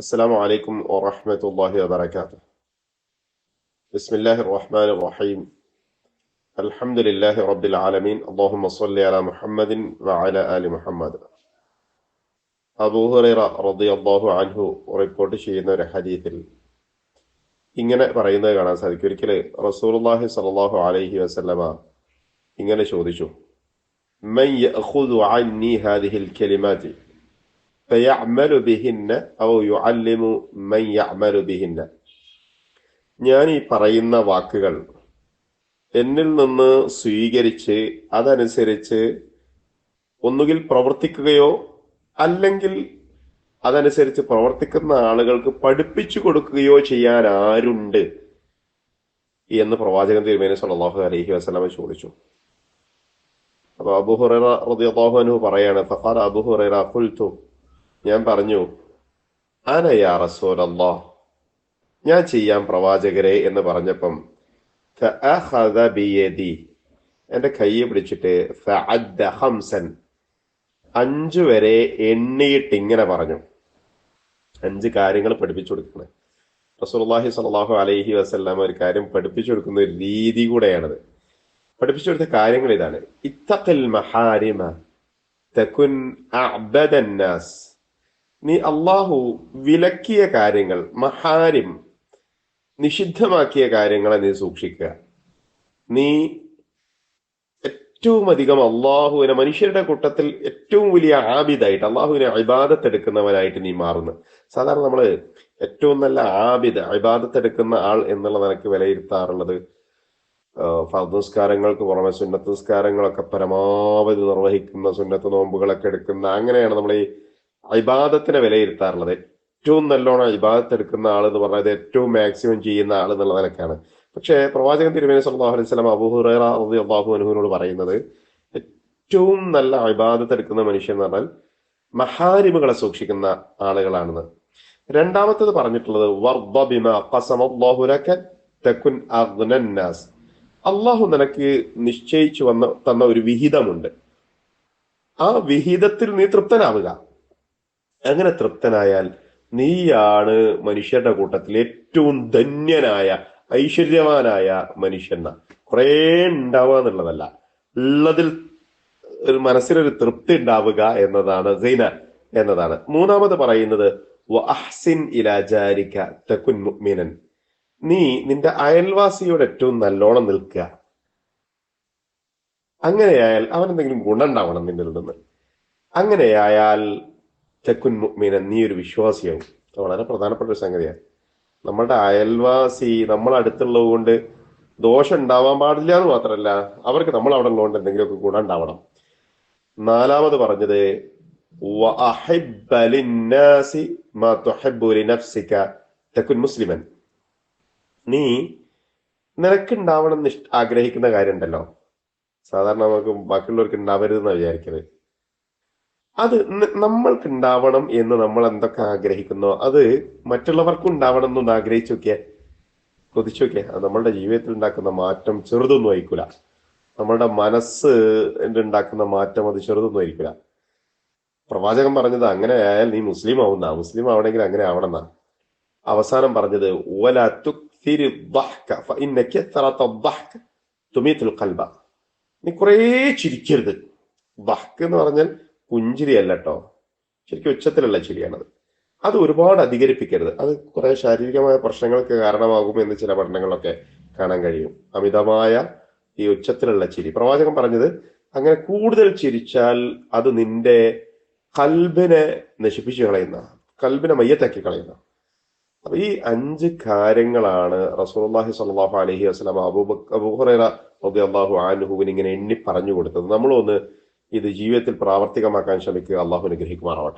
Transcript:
السلام عليكم ورحمة الله وبركاته بسم الله الرحمن الرحيم الحمد لله رب العالمين اللهم صل على محمد وعلى آل محمد അബൂ ഹുറൈറ റളിയല്ലാഹു അൻഹു റിപ്പോർട്ട് ചെയ്യുന്ന ഒരു ഹദീത്തിൽ ഇങ്ങനെ പറയുന്നത് കാണാൻ സാധിക്കും ഒരിക്കല് റസൂലുള്ളാഹി സ്വല്ലല്ലാഹു അലൈഹി വസല്ലമ ഇങ്ങനെ ചോദിച്ചു മൻ യഅഖുദു അന്നി ഹാദിഹിൽ കലിമാതി ഫയഅമലു ബിഹിന്ന ഔ യുഅല്ലിമു മൻ യഅമലു ബിഹിന്ന ഞാൻ ഈ പറയുന്ന വാക്കുകൾ എന്നിൽ നിന്ന് സ്വീകരിച്ച് അതനുസരിച്ച് ഒന്നുകിൽ പ്രവർത്തിക്കുകയോ അല്ലെങ്കിൽ അതനുസരിച്ച് പ്രവർത്തിക്കുന്ന ആളുകൾക്ക് പഠിപ്പിച്ചു കൊടുക്കുകയോ ചെയ്യാൻ ആരുണ്ട് എന്ന് പ്രവാചകൻ തിരുമേനി സല്ലല്ലാഹു അലൈഹി വസ്ലാമെ ചോദിച്ചു. അപ്പൊ അബൂ ഹുറൈറ റളിയല്ലാഹു അൻഹു പറയാണ് ഫഖാല അബൂ ഹുറൈറ ഖുൽതു ഞാൻ പറഞ്ഞു അനയാ റസൂലല്ലോ ഞാൻ ചെയ്യാം പ്രവാചകരെ എന്ന് പറഞ്ഞപ്പം എന്റെ കൈ പിടിച്ചിട്ട് ഖംസൻ. അഞ്ചു വരെ എണ്ണിയിട്ട് ഇങ്ങനെ പറഞ്ഞു. അഞ്ച് കാര്യങ്ങൾ പഠിപ്പിച്ചു കൊടുക്കുന്നത് റസൂലുള്ളാഹി സാഹു അലൈഹി വസ്ലാം ഒരു കാര്യം പഠിപ്പിച്ചു കൊടുക്കുന്ന ഒരു രീതി കൂടെയാണത്. പഠിപ്പിച്ചു കൊടുത്ത കാര്യങ്ങൾ ഇതാണ്. ഇത്തഖിൽ മഹാരിമ തകുൻ അഅബദൻ നാസ് നീ അള്ളാഹു വിലക്കിയ കാര്യങ്ങൾ മഹാരിം നിഷിദ്ധമാക്കിയ കാര്യങ്ങളെ നീ സൂക്ഷിക്കുക. നീ ഏറ്റവും അധികം അള്ളാഹുവിനെ മനുഷ്യരുടെ കൂട്ടത്തിൽ ഏറ്റവും വലിയ ആബിദായിട്ട് അള്ളാഹുവിനെ അഭിബാദത്ത് എടുക്കുന്നവനായിട്ട് നീ മാറുന്നു. സാധാരണ നമ്മൾ ഏറ്റവും നല്ല ആബിദ് അഭിബാദത്ത് ആൾ എന്നുള്ള നിനക്ക് വിലയിരുത്താറുള്ളത് ഫർദ് നിസ്കാരങ്ങൾക്ക് പുറമെ സുന്നത്ത് നിസ്കാരങ്ങളൊക്കെ പരമാവധി നിർവഹിക്കുന്ന സുന്നത്ത് നോമ്പുകളൊക്കെ എടുക്കുന്ന അങ്ങനെയാണ് നമ്മൾ ഈ അഭിബാദത്തിനെ വിലയിരുത്താറുള്ളത്. ഏറ്റവും നല്ലോണം ഇബാദത്ത് എടുക്കുന്ന ആൾ എന്ന് പറഞ്ഞാൽ ഏറ്റവും മാക്സിമം ചെയ്യുന്ന ആൾ എന്നുള്ള നിലക്കാണ്. പക്ഷേ പ്രവാചകൻ തിരുമേനി സല്ലല്ലാഹു അലൈഹി വസല്ലം അബൂ ഹുറൈറ റളിയല്ലാഹു അനുഹുവിനോട് പറയുന്നത് ഏറ്റവും നല്ല ഇബാദത്ത് എടുക്കുന്ന മനുഷ്യൻ എന്ന് പറഞ്ഞാൽ മഹാരിമുകളെ സൂക്ഷിക്കുന്ന ആളുകളാണെന്ന്. രണ്ടാമത്തത് പറഞ്ഞിട്ടുള്ളത് അള്ളാഹു നിനക്ക് നിശ്ചയിച്ചു വന്ന തന്ന ഒരു വിഹിതമുണ്ട്. ആ വിഹിതത്തിൽ നീ തൃപ്തനാവുക. അങ്ങനെ തൃപ്തനായാൽ നീയാണ് മനുഷ്യരുടെ കൂട്ടത്തിൽ ഏറ്റവും ധന്യനായ ഐശ്വര്യവാനായ മനുഷ്യൻ കുറേ ഉണ്ടാവുക എന്നുള്ളതല്ല. ഉള്ളതിൽ ഒരു മനസ്സിനൊരു തൃപ്തി ഉണ്ടാവുക എന്നതാണ് സൈന എന്നതാണ്. മൂന്നാമത് പറയുന്നത് മുഅ്മിനൻ. നീ നിന്റെ അയൽവാസിയോട് ഏറ്റവും നല്ലോണം നിൽക്കുക. അങ്ങനെയായാൽ അവൻ എന്തെങ്കിലും ഗുണം ഉണ്ടാവണം നിന്നിൽ നിന്ന്. അങ്ങനെയായാൽ തെക്കുൻ മുഗ്മീന നീ ഒരു വിശ്വാസിയാവും. വളരെ പ്രധാനപ്പെട്ട ഒരു സംഗതിയാണ്. നമ്മളുടെ അയൽവാസി നമ്മൾ അടുത്തുള്ളത് കൊണ്ട് ദോഷം ഉണ്ടാവാൻ പാടില്ല എന്ന് മാത്രമല്ല അവർക്ക് നമ്മൾ അവിടെ ഉള്ളതുകൊണ്ട് എന്തെങ്കിലുമൊക്കെ ഗുണം ഉണ്ടാവണം. നാലാമത് പറഞ്ഞത് തെക്കുൻ മുസ്ലിമൻ. നീ നിനക്കുണ്ടാവണം എന്ന് ആഗ്രഹിക്കുന്ന കാര്യം ഉണ്ടല്ലോ. സാധാരണ നമുക്ക് ബാക്കിയുള്ളവർക്ക് ഉണ്ടാവരുതെന്നാണ് വിചാരിക്കുന്നത് അത് നമ്മൾക്ക് ഉണ്ടാവണം എന്ന് നമ്മൾ എന്തൊക്കെ ആഗ്രഹിക്കുന്നോ? അത് മറ്റുള്ളവർക്കും ഉണ്ടാവണം എന്നൊന്ന് ആഗ്രഹിച്ചു നോക്കിയാൽ കൊതിച്ചു നോക്കിയാൽ നമ്മളുടെ ജീവിതത്തിൽ ഉണ്ടാക്കുന്ന മാറ്റം ചെറുതൊന്നും ആയിക്കൂല നമ്മളുടെ മനസ്സ് ഉണ്ടാക്കുന്ന മാറ്റം അത് ചെറുതൊന്നും ആയിരിക്കില്ല പ്രവാചകൻ പറഞ്ഞത് അങ്ങനെ ആയാൽ നീ മുസ്ലിം ആവുന്ന മുസ്ലിം ആവണമെങ്കിൽ അങ്ങനെ ആവണമെന്ന. അവസാനം പറഞ്ഞത് ഓല തുമിത്തുൽ നീ കുറേ ചിരിക്കരുത്. ബഹ്ക്ക് എന്ന് പറഞ്ഞാൽ പുഞ്ചിരി അല്ല കേട്ടോ ശരിക്കും ഉച്ചത്തിലുള്ള ചിരിയാണത്. അത് ഒരുപാട് അധികരിപ്പിക്കരുത്. അത് കുറെ ശാരീരികമായ പ്രശ്നങ്ങൾക്ക് കാരണമാകും എന്ന് ചില പഠനങ്ങളൊക്കെ കാണാൻ കഴിയും. അമിതമായ ഈ ഉച്ചത്തിലുള്ള ചിരി. പ്രവാചകൻ പറഞ്ഞത് അങ്ങനെ കൂടുതൽ ചിരിച്ചാൽ അത് നിന്റെ കൽബിനെ നശിപ്പിച്ചു കളയുന്ന കൽബിനെ മയ്യത്താക്കി കളയുന്ന. അപ്പൊ ഈ അഞ്ച് കാര്യങ്ങളാണ് റസൂലുള്ളാഹി സ്വല്ലല്ലാഹു അലൈഹി വസല്ലം അബൂബക്കർ അബൂഹുറൈറ അള്ളാഹു ആൻഹുവിന് ഇങ്ങനെ എണ്ണി പറഞ്ഞു കൊടുത്തത്. നമ്മളൊന്ന് ഇത് ജീവിതത്തിൽ പ്രാവർത്തികമാക്കാൻ ശ്രമിക്കുക. അള്ളാഹു അനുഗ്രഹിക്കുമാറാവട്ടെ.